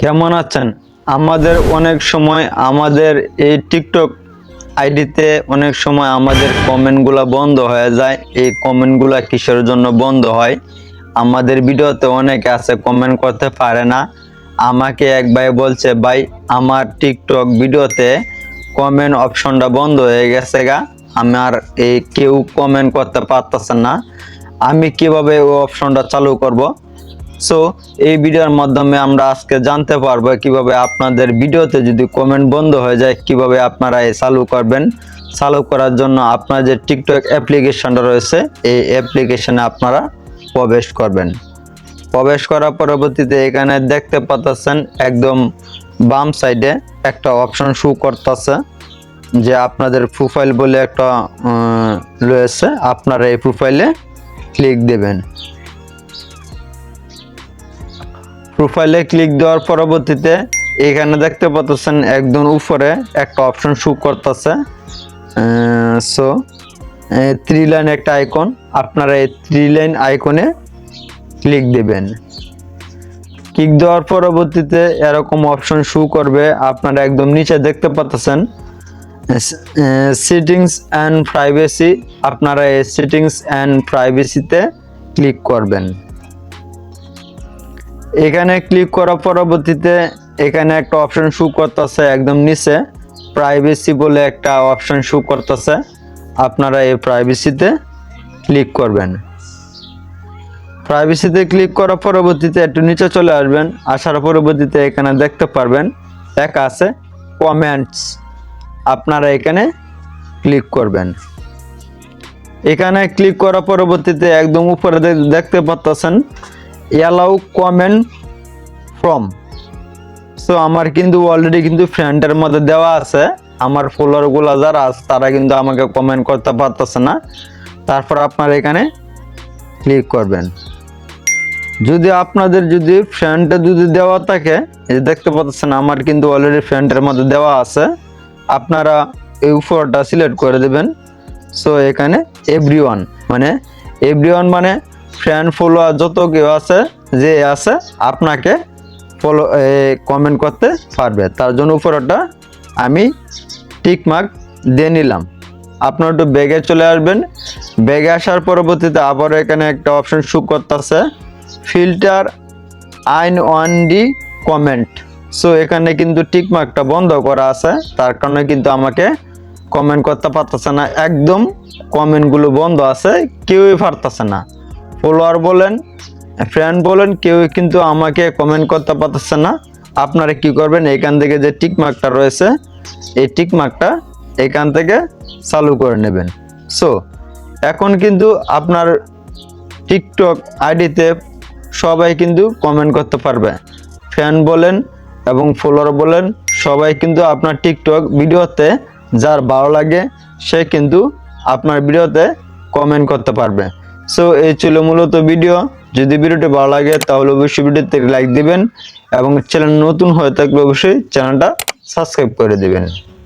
কেমন আছেন? আমাদের অনেক সময় আমাদের এই টিকটক আইডিতে অনেক সময় আমাদের কমেন্টগুলো বন্ধ হয়ে যায়। এই কমেন্টগুলো কিসের জন্য বন্ধ হয়? আমাদের ভিডিওতে অনেকে আছে কমেন্ট করতে পারে না। আমাকে এক ভাই বলছে, ভাই, আমার টিকটক ভিডিওতে কমেন্ট অপশনটা বন্ধ হয়ে গেছে গা। আমার এই কেউ কমেন্ট করতে পারতেছে না। আমি কীভাবে ওই অপশনটা চালু করব? সো এই ভিডিওর মাধ্যমে আমরা আজকে জানতে পারব কীভাবে আপনাদের ভিডিওতে যদি কমেন্ট বন্ধ হয়ে যায়, কীভাবে আপনারা এই চালু করবেন? চালু করার জন্য আপনার যে টিকটক অ্যাপ্লিকেশনটা রয়েছে, এই অ্যাপ্লিকেশনে আপনারা প্রবেশ করবেন। প্রবেশ করার পরবর্তীতে এখানে দেখতে পাচ্ছেন একদম বাম সাইডে একটা অপশন শু করতেছে, যে আপনাদের প্রোফাইল বলে একটা রয়েছে। আপনারা এই প্রোফাইলে ক্লিক দেবেন। প্রোফাইলে ক্লিক দেওয়ার পরবর্তীতে এখানে দেখতে পাচ্ছেন একদম উপরে একটা অপশন শু করতেছে। সো থ্রি লাইন একটা আইকন আপনারা এই থ্রি লাইন আইকনে ক্লিক দেবেন। ক্লিক দেওয়ার পরবর্তীতে এরকম অপশন শু করবে, আপনারা একদম নিচে দেখতে পাচ্ছেন। সেটিংস অ্যান্ড প্রাইভেসি আপনারা এই সেটিংস অ্যান্ড প্রাইভেসিতে ক্লিক করবেন। এখানে ক্লিক করার পরবর্তীতে এখানে একটা অপশন শু করতেছে একদম নিচে। প্রাইভেসি বলে একটা অপশন শু করতেছে। আপনারা এই প্রাইভেসিতে ক্লিক করবেন। প্রাইভেসিতে ক্লিক করার পরবর্তীতে একটু নিচে চলে আসবেন। আসার পরবর্তীতে এখানে দেখতে পারবেন এক আছে কমেন্টস আপনারা এখানে ক্লিক করবেন। এখানে ক্লিক করার পরবর্তীতে একদম উপরে দেখতে পাচ্ছেন অ্যালাউ কমেন্ট ফ্রম। সো আমার কিন্তু অলরেডি কিন্তু ফ্রেন্ডের মধ্যে দেওয়া আছে। আমার ফলোয়ারগুলো যারা আছে, তারা কিন্তু আমাকে কমেন্ট করতে পারতেছে না। তারপর আপনারা এখানে ক্লিক করবেন। যদি আপনাদের যদি ফ্রেন্ডে যদি দেওয়া থাকে যে দেখতে পাচ্ছেন, আমার কিন্তু অলরেডি ফ্রেন্ডের মধ্যে দেওয়া আছে। আপনারা এই উপরটা সিলেক্ট করে দেবেন। সো এখানে এভরিওয়ান মানে এভরিওয়ান মানে ফ্রেন্ড ফলোয়ার যত কেউ আছে, যে আছে, আপনাকে ফলো কমেন্ট করতে পারবে। তার জন্য উপরটা আমি টিক মার্ক দিয়ে নিলাম। আপনার একটু ব্যাগে চলে আসবেন। ব্যাগে আসার পরবর্তীতে আবার এখানে একটা অপশন শু করতেছে। ফিল্টার আইন ওয়ান ডি কমেন্ট সো এখানে কিন্তু টিক মার্কটা বন্ধ করা আছে। তার কারণে কিন্তু আমাকে কমেন্ট করতে পারতেছে না। একদম কমেন্টগুলো বন্ধ আছে। কেউই পারতেছে না। ফলোয়ার বলেন ফ্রেন্ড বলেন, কেউ কিন্তু আমাকে কমেন্ট করতে পারতেছে না। আপনারা কি করবেন, এখান থেকে যে টিক মার্কটা রয়েছে, এই টিক মার্কটা এখান থেকে চালু করে নেবেন। সো এখন কিন্তু আপনার টিকটক আইডিতে সবাই কিন্তু কমেন্ট করতে পারবে। ফ্যান বলেন এবং ফলোয়ার বলেন, সবাই কিন্তু আপনার টিকটক ভিডিওতে যার ভালো লাগে, সে কিন্তু আপনার ভিডিওতে কমেন্ট করতে পারবে। সো এই ছিল মূলত ভিডিও যদি ভিডিওটি ভালো লাগে, তাহলে অবশ্যই ভিডিওতে লাইক দিবেন এবং চ্যানেল নতুন হয়ে থাকলে অবশ্যই চ্যানেলটা সাবস্ক্রাইব করে দিবেন।